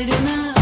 yanlarına.